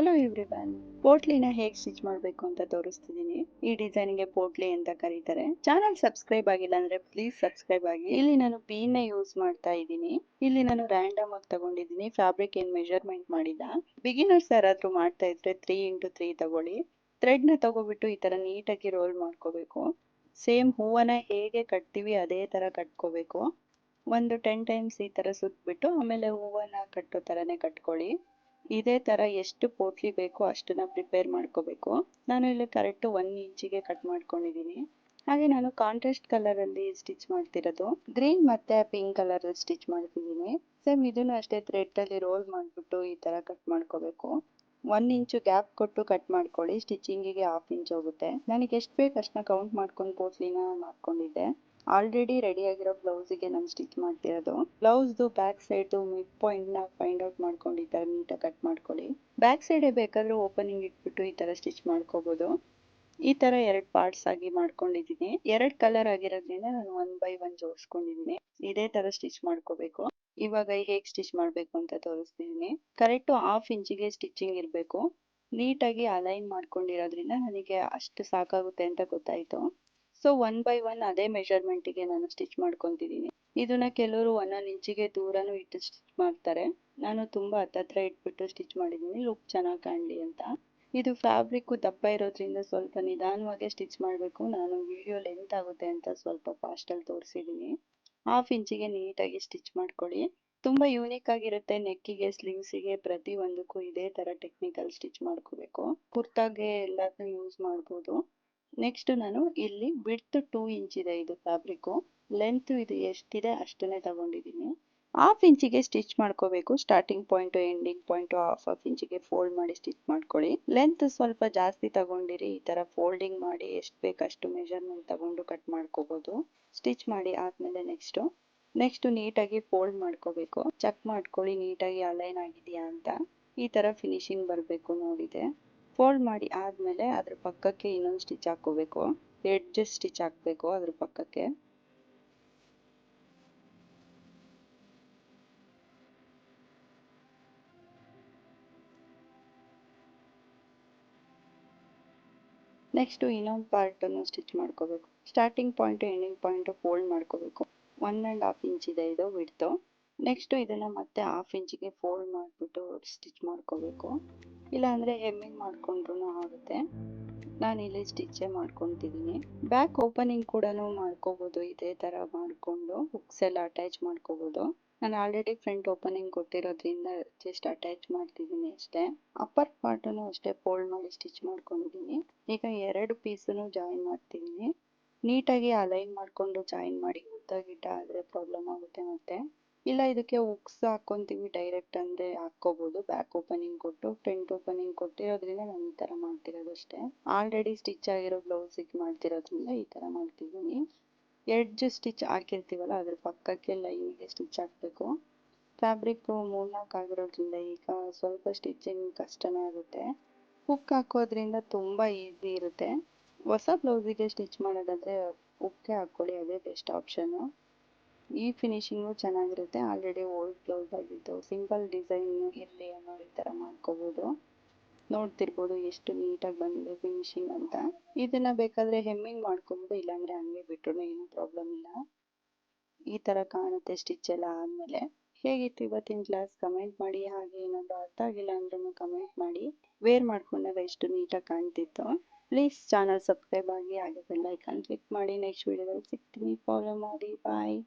Hello everyone ಪೋಟ್ಲಿನ ಹೇಗೆ stitch ಮಾಡಬೇಕು ಅಂತ ತೋರಿಸ್ತಿದ್ದೀನಿ ಈ ಡಿಸೈನ್ಗೆ ಪೋಟ್ಲಿ ಅಂತ ಕರೀತಾರೆ. ಚಾನಲ್ ಸಬ್ಸ್ಕ್ರೈಬ್ ಆಗಿಲ್ಲ ಅಂದ್ರೆ ಪ್ಲೀಸ್ ಸಬ್ಸ್ಕ್ರೈಬ್ ಆಗಿ. ಇಲ್ಲಿ ನಾನು ಪೀನ್ ಯೂಸ್ ಮಾಡ್ತಾ ಇದ್ದೀನಿ. ಇಲ್ಲಿ ನಾನು ರ್ಯಾಂಡಮ್ ಆಗಿ ತಗೊಂಡಿದ್ದೀನಿ. ಫ್ಯಾಬ್ರಿಕ್ ಏನ್ ಮೆಜರ್ಮೆಂಟ್ ಮಾಡಿಲ್ಲ. ಬಿಗಿನರ್ಸ್ ಯಾರಾದ್ರೂ ಮಾಡ್ತಾ ಇದ್ರೆ ತ್ರೀ ಇಂಟು ತ್ರೀ ತಗೊಳ್ಳಿ. ಥ್ರೆಡ್ನ ತಗೋಬಿಟ್ಟು ಈ ತರ ನೀಟಾಗಿ ರೋಲ್ ಮಾಡ್ಕೋಬೇಕು. ಸೇಮ್ ಹೂವನ್ನ ಹೇಗೆ ಕಟ್ತೀವಿ ಅದೇ ತರ ಕಟ್ಕೋಬೇಕು. ಒಂದು ಟೆನ್ ಟೈಮ್ಸ್ ಈ ತರ ಸುತ್ಬಿಟ್ಟು ಆಮೇಲೆ ಹೂವನ್ನ ಕಟ್ಟೋ ತರನೇ ಕಟ್ಕೊಳ್ಳಿ. ಇದೇ ಥರ ಎಷ್ಟು ಪೋಟ್ಲಿ ಬೇಕೋ ಅಷ್ಟನ್ನು ಪ್ರಿಪೇರ್ ಮಾಡ್ಕೋಬೇಕು. ನಾನು ಇಲ್ಲಿ ಕರೆಕ್ಟ್ ಒನ್ ಇಂಚಿಗೆ ಕಟ್ ಮಾಡ್ಕೊಂಡಿದ್ದೀನಿ ಹಾಗೆ ನಾನು ಕಾಂಟ್ರಾಸ್ಟ್ ಕಲರಲ್ಲಿ ಸ್ಟಿಚ್ ಮಾಡ್ತಿರೋದು. ಗ್ರೀನ್ ಮತ್ತೆ ಪಿಂಕ್ ಕಲರ್ ಸ್ಟಿಚ್ ಮಾಡ್ತಿದ್ದೀನಿ ಸೇಮ್ ಇದನ್ನು ಅಷ್ಟೇ ಥ್ರೆಡ್ಡಲ್ಲಿ ರೋಲ್ ಮಾಡಿಬಿಟ್ಟು ಈ ಥರ ಕಟ್ ಮಾಡ್ಕೋಬೇಕು. ಒನ್ ಇಂಚು ಗ್ಯಾಪ್ ಕೊಟ್ಟು ಕಟ್ ಮಾಡ್ಕೊಳ್ಳಿ. ಸ್ಟಿಚಿಂಗಿಗೆ ಹಾಫ್ ಇಂಚ್ ಹೋಗುತ್ತೆ. ನನಗೆ ಎಷ್ಟು ಬೇಕು ಅಷ್ಟನ್ನ ಕೌಂಟ್ ಮಾಡ್ಕೊಂಡು ಪೋಟ್ಲಿನ ಮಾಡ್ಕೊಂಡಿದ್ದೆ. ಆಲ್ರೆಡಿ ರೆಡಿ ಆಗಿರೋ ಬ್ಲೌಸಿಗೆ ನಾನು ಸ್ಟಿಚ್ ಮಾಡ್ತಿರೋದು. ಬ್ಲೌಸ್ದು ಬ್ಯಾಕ್ ಸೈಡ್ ಮಿಡ್ ಪಾಯಿಂಟ್ನ ಫೈಂಡ್ ಔಟ್ ಮಾಡ್ಕೊಂಡು ತರ ನೀಟಾಗಿ ಕಟ್ ಮಾಡ್ಕೊಳ್ಳಿ. ಬ್ಯಾಕ್ ಸೈಡ್ ಬೇಕಾದ್ರೆ ಓಪನಿಂಗ್ ಇಟ್ಬಿಟ್ಟು ಈ ತರ ಸ್ಟಿಚ್ ಮಾಡ್ಕೋಬಹುದು ಈ ತರ ಎರಡ್ ಪಾರ್ಟ್ಸ್ ಆಗಿ ಮಾಡ್ಕೊಂಡಿದೀನಿ ಎರಡ್ ಕಲರ್ ಆಗಿರೋದ್ರಿಂದ ನಾನು ಒನ್ ಬೈ ಒನ್ ಜೋಡಿಸ್ಕೊಂಡಿದೀನಿ ಇದೇ ತರ ಸ್ಟಿಚ್ ಮಾಡ್ಕೋಬೇಕು. ಇವಾಗ ಹೇಗ್ ಸ್ಟಿಚ್ ಮಾಡ್ಬೇಕು ಅಂತ ತೋರಿಸ್ತಿದೀನಿ ಕರೆಕ್ಟ್ ಹಾಫ್ ಇಂಚಿಗೆ ಸ್ಟಿಚಿಂಗ್ ಇರ್ಬೇಕು. ನೀಟಾಗಿ ಅಲೈನ್ ಮಾಡ್ಕೊಂಡಿರೋದ್ರಿಂದ ನನಗೆ ಅಷ್ಟು ಸಾಕಾಗುತ್ತೆ ಅಂತ ಗೊತ್ತಾಯ್ತು. ಸೊ ಒನ್ ಬೈ ಒನ್ ಅದೇ ಮೆಷರ್ಮೆಂಟಿಗೆ ನಾನು ಸ್ಟಿಚ್ ಮಾಡ್ಕೊತಿದ್ದೀನಿ ಇದನ್ನ ಕೆಲವರು ಒಂದೊಂದು ಇಂಚಿಗೆ ದೂರನೂ ಇಟ್ಟು ಸ್ಟಿಚ್ ಮಾಡ್ತಾರೆ. ನಾನು ತುಂಬಾ ಹತ್ತತ್ರ ಇಟ್ಬಿಟ್ಟು ಸ್ಟಿಚ್ ಮಾಡಿದ್ದೀನಿ ಲುಕ್ ಚೆನ್ನಾಗಿ ಕಾಣಲಿ ಅಂತ. ಇದು ಫ್ಯಾಬ್ರಿಕ್ ದಪ್ಪ ಇರೋದ್ರಿಂದ ಸ್ವಲ್ಪ ನಿಧಾನವಾಗಿ ಸ್ಟಿಚ್ ಮಾಡಬೇಕು. ನಾನು ವಿಡಿಯೋ ಲೆಂತ್ ಆಗುತ್ತೆ ಅಂತ ಸ್ವಲ್ಪ ಫಾಸ್ಟ್ ಅಲ್ಲಿ ತೋರಿಸಿದ್ದೀನಿ ಹಾಫ್ ಇಂಚಿಗೆ ನೀಟಾಗಿ ಸ್ಟಿಚ್ ಮಾಡ್ಕೊಳ್ಳಿ. ತುಂಬಾ ಯೂನಿಕ್ ಆಗಿರುತ್ತೆ ನೆಕ್ಕಿಗೆ ಸ್ಲೀವ್ಸಿಗೆ ಪ್ರತಿ ಒಂದಕ್ಕೂ ಇದೇ ತರ ಟೆಕ್ನಿಕಲ್ ಸ್ಟಿಚ್ ಮಾಡ್ಕೋಬೇಕು. ಕುರ್ತಾಗೆ ಎಲ್ಲದನ್ನೂ ಯೂಸ್ ಮಾಡ್ಬೋದು. ನೆಕ್ಸ್ಟ್ ನಾನು ಇಲ್ಲಿ ಬಿಡ್ತು ಟೂ ಇಂಚ್ ಇದೆ ಇದು ಫ್ಯಾಬ್ರಿಕ್ಕು ಲೆಂತ್ ಇದು ಎಷ್ಟಿದೆ ಅಷ್ಟನ್ನೇ ತಗೊಂಡಿದ್ದೀನಿ ಹಾಫ್ ಇಂಚಿಗೆ ಸ್ಟಿಚ್ ಮಾಡ್ಕೋಬೇಕು. Starting point ending point half half ಇಂಚಿಗೆ fold ಮಾಡಿ ಸ್ಟಿಚ್ ಮಾಡ್ಕೊಳ್ಳಿ. ಲೆಂತ್ ಸ್ವಲ್ಪ ಜಾಸ್ತಿ ತಗೊಂಡಿರಿ. ಈ ತರ ಫೋಲ್ಡಿಂಗ್ ಮಾಡಿ ಎಷ್ಟು ಬೇಕು ಅಷ್ಟು ಮೆಜರ್ಮೆಂಟ್ ತಗೊಂಡು ಕಟ್ ಮಾಡ್ಕೋಬಹುದು ಸ್ಟಿಚ್ ಮಾಡಿ ಆದ್ಮೇಲೆ ನೆಕ್ಸ್ಟ್ ನೆಕ್ಸ್ಟ್ ನೀಟಾಗಿ ಫೋಲ್ಡ್ ಮಾಡ್ಕೋಬೇಕು. ಚೆಕ್ ಮಾಡ್ಕೊಳ್ಳಿ ನೀಟಾಗಿ ಅಲೈನ್ ಆಗಿದೆಯಾ ಅಂತ. ಈ ತರ ಫಿನಿಶಿಂಗ್ ಬರಬೇಕು ನೋಡಿದೆ. ಫೋಲ್ಡ್ ಮಾಡಿ ಆದ್ಮೇಲೆ ಅದ್ರ ಪಕ್ಕಕ್ಕೆ ಇನ್ನೊಂದು ಸ್ಟಿಚ್ ಹಾಕೋಬೇಕು ಎಡ್ಜ್ ಸ್ಟಿಚ್ ಹಾಕ್ಬೇಕು ಅದ್ರ ಪಕ್ಕಕ್ಕೆ. ನೆಕ್ಸ್ಟ್ ಇನ್ನೊಂದು ಪಾರ್ಟ್ ಅನ್ನು ಸ್ಟಿಚ್ ಮಾಡ್ಕೋಬೇಕು. Starting point ending point fold ಮಾಡ್ಕೋಬೇಕು. ಒನ್ ಆ್ಯಂಡ್ ಹಾಫ್ ಇಂಚ್ ಇದೆ ಇದು ವಿಡ್ತು ನೆಕ್ಸ್ಟ್ ಇದನ್ನ ಮತ್ತೆ ಹಾಫ್ ಇಂಚಿಗೆ ಫೋಲ್ಡ್ ಮಾಡಿಬಿಟ್ಟು ಸ್ಟಿಚ್ ಮಾಡ್ಕೋಬೇಕು. ಇಲ್ಲಾಂದ್ರೆ ಹೆಮ್ಮಿಂಗ್ ಮಾಡಿಕೊಂಡ್ರೂ ಆಗುತ್ತೆ. ನಾನು ಇಲ್ಲಿ ಸ್ಟಿಚ್ಚೇ ಮಾಡ್ಕೊತಿದ್ದೀನಿ ಬ್ಯಾಕ್ ಓಪನಿಂಗ್ ಕೂಡ ಮಾಡ್ಕೋಬಹುದು ಇದೇ ತರ ಮಾಡ್ಕೊಂಡು ಹುಕ್ಸ್ ಎಲ್ಲ ಅಟ್ಯಾಚ್ ಮಾಡ್ಕೋಬಹುದು ನಾನು ಆಲ್ರೆಡಿ ಫ್ರಂಟ್ ಓಪನಿಂಗ್ ಕೊಟ್ಟಿರೋದ್ರಿಂದ ಜಸ್ಟ್ ಅಟ್ಯಾಚ್ ಮಾಡ್ತಿದ್ದೀನಿ ಅಷ್ಟೇ. ಅಪ್ಪರ್ ಪಾರ್ಟ್ ಅಷ್ಟೇ ಫೋಲ್ಡ್ ಮಾಡಿ ಸ್ಟಿಚ್ ಮಾಡ್ಕೊಂಡಿದ್ದೀನಿ ಈಗ ಎರಡು ಪೀಸನ್ನು ಜಾಯಿನ್ ಮಾಡ್ತಿದ್ದೀನಿ ನೀಟಾಗಿ ಅಲೈನ್ ಮಾಡ್ಕೊಂಡು ಜಾಯಿನ್ ಮಾಡಿ, ಉದ್ದಾಗಿಟ್ಟ ಆದ್ರೆ ಪ್ರಾಬ್ಲಮ್ ಆಗುತ್ತೆ ಮತ್ತೆ. ಇಲ್ಲ, ಇದಕ್ಕೆ ಉಕ್ಸ್ ಹಾಕೊಂತೀವಿ ಡೈರೆಕ್ಟ್ ಅಂದರೆ ಹಾಕೋಬಹುದು ಬ್ಯಾಕ್ ಓಪನಿಂಗ್ ಕೊಟ್ಟು ಫ್ರಂಟ್ ಓಪನಿಂಗ್ ಕೊಟ್ಟಿರೋದ್ರಿಂದ ನಾನು ಈ ತರ ಮಾಡ್ತಿರೋದು ಅಷ್ಟೇ. ಆಲ್ರೆಡಿ ಸ್ಟಿಚ್ ಆಗಿರೋ ಬ್ಲೌಸಿಗೆ ಮಾಡ್ತಿರೋದ್ರಿಂದ ಈ ತರ ಮಾಡ್ತಿದ್ದೀನಿ. ಎಡ್ಜ್ ಸ್ಟಿಚ್ ಹಾಕಿರ್ತೀವಲ್ಲ, ಅದ್ರ ಪಕ್ಕಕ್ಕೆ ಲೈನಿಗೆ ಸ್ಟಿಚ್ ಹಾಕಬೇಕು. ಫ್ಯಾಬ್ರಿಕ್ ಮೂರ್ನಾಲ್ಕು ಆಗಿರೋದ್ರಿಂದ ಈಗ ಸ್ವಲ್ಪ ಸ್ಟಿಚಿಂಗ್ ಕಷ್ಟನೇ ಆಗುತ್ತೆ. ಹುಕ್ ಹಾಕೋದ್ರಿಂದ ತುಂಬಾ ಈಸಿ ಇರುತ್ತೆ. ಹೊಸ ಬ್ಲೌಸಿಗೆ ಸ್ಟಿಚ್ ಮಾಡೋದಾದರೆ ಹುಕ್ಕೆ ಹಾಕ್ಕೊಳ್ಳಿ ಅದೇ ಬೆಸ್ಟ್ ಆಪ್ಷನ್ ಈ ಫಿನಿಶಿಂಗು ಚೆನ್ನಾಗಿರುತ್ತೆ. ಆಲ್ರೆಡಿ ಓಲ್ಡ್ ಬ್ಲೌಸ್ ಆಗಿದ್ದು ಸಿಂಪಲ್ ಡಿಸೈನ್ ಇರಲಿ ಅನ್ನೋ ಈ ಥರ ಮಾಡ್ಕೋಬೋದು. ನೋಡ್ತಿರ್ಬೋದು ಎಷ್ಟು ನೀಟಾಗಿ ಬಂದಿದೆ ಫಿನಿಶಿಂಗ್ ಅಂತ. ಇದನ್ನ ಬೇಕಾದ್ರೆ ಹೆಮ್ಮಿಂಗ್ ಮಾಡ್ಕೊಬೋದು ಇಲ್ಲಾಂದ್ರೆ ಹಂಗೆ ಬಿಟ್ರು ಏನು ಪ್ರಾಬ್ಲಮ್ ಇಲ್ಲ. ಈ ತರ ಕಾಣುತ್ತೆ ಸ್ಟಿಚ್ ಎಲ್ಲ ಆದಮೇಲೆ. ಹೇಗಿತ್ತು ಇವತ್ತಿನ ಕ್ಲಾಸ್ ಕಮೆಂಟ್ ಮಾಡಿ. ಹಾಗೆ ಏನಾದ್ರು ಅರ್ಥ ಆಗಿಲ್ಲ ಅಂದ್ರೂ ಕಮೆಂಟ್ ಮಾಡಿ. ವೇರ್ ಮಾಡ್ಕೊಂಡಾಗ ಎಷ್ಟು ನೀಟಾಗಿ ಕಾಣ್ತಿತ್ತು. ಪ್ಲೀಸ್ ಚಾನಲ್ ಸಬ್ಸ್ಕ್ರೈಬ್ ಆಗಿ ಹಾಗೆ ಬೆಲ್ ಐಕಾನ್ ಕ್ಲಿಕ್ ಮಾಡಿ. ನೆಕ್ಸ್ಟ್ ವಿಡಿಯೋದಲ್ಲಿ ಸಿಗ್ತೀನಿ. ಫಾಲೋ ಮಾಡಿ. ಬಾಯ್